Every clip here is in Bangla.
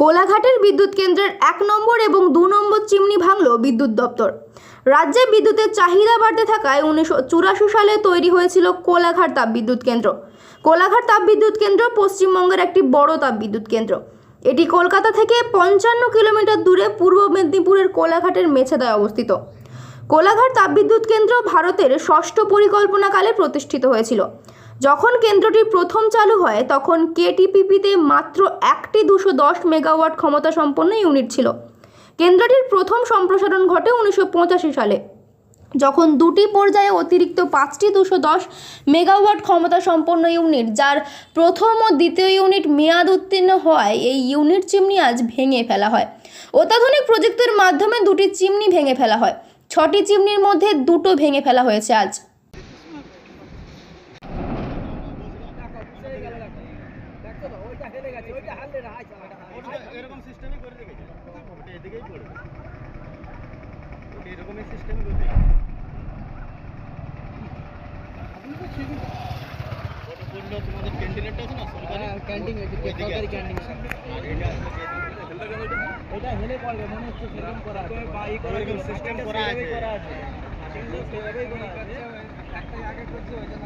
কোলাঘাটের বিদ্যুৎ কেন্দ্রের এক নম্বর এবং দু নম্বর চিমনি ভাঙল বিদ্যুৎ দপ্তর। রাজ্যে বিদ্যুতের চাহিদা বাড়তে থাকায় উনিশশো চুরাশি সালে তৈরি হয়েছিল কোলাঘাট তাপবিদ্যুৎ কেন্দ্র। কোলাঘাট তাপবিদ্যুৎ কেন্দ্র পশ্চিমবঙ্গের একটি বড় তাপবিদ্যুৎ কেন্দ্র। এটি কলকাতা থেকে পঞ্চান্ন কিলোমিটার দূরে পূর্ব মেদিনীপুরের কোলাঘাটের মেছেদায় অবস্থিত। কোলাঘাট তাপবিদ্যুৎ কেন্দ্র ভারতের ষষ্ঠ পরিকল্পনাকালে প্রতিষ্ঠিত হয়েছিল। যখন কেন্দ্রটি প্রথম চালু হয়, তখন কেটিপিপিতে মাত্র একটি দুশো দশ মেগাওয়াট ক্ষমতা সম্পন্ন ইউনিট ছিল। কেন্দ্রটির প্রথম সম্প্রসারণ ঘটে উনিশশো পঁচাশি সালে। যখন দুটি পর্যায়ে অতিরিক্ত পাঁচটি দুশো দশ মেগাওয়াট ক্ষমতা সম্পন্ন ইউনিট, যার প্রথম ও দ্বিতীয় ইউনিট মেয়াদ উত্তীর্ণ হওয়ায় এই ইউনিট চিমনি আজ ভেঙে ফেলা হয়। অত্যাধুনিক প্রযুক্তির মাধ্যমে দুটি চিমনি ভেঙে ফেলা হয়। ছটি চিমনির মধ্যে দুটো ভেঙে ফেলা হয়েছে আজ। এরকম সিস্টেমই করে রেখেছে ওটা এদিকেই পড়বে ওটা এরকমই সিস্টেমই করে রেখেছে ওটা পড়লো তোমাদের ক্যান্টিনেরটা আছে না সরকারি ক্যান্টিন আছে ওইদিকে সরকারি আছে। ক্যান্টিন আর এটা আসলে কে- এটা হেলে পড়বে মনে হচ্ছে সেরকম করা আছে ওইরকম system করা আছে। করা আছে সেভাবেই করা আছে একটাই আগে করছে ওই জন্য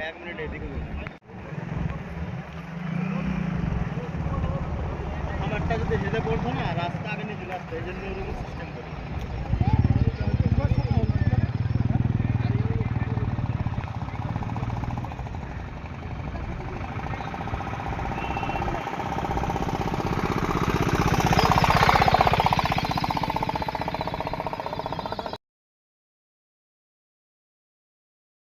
এক মিনিট এদিকে আমারটা যদি হেলে পড়তো না রাস্তা আগে নিয়ে চলে আসতো এই জন্য ওরকম সিস্টেম করে।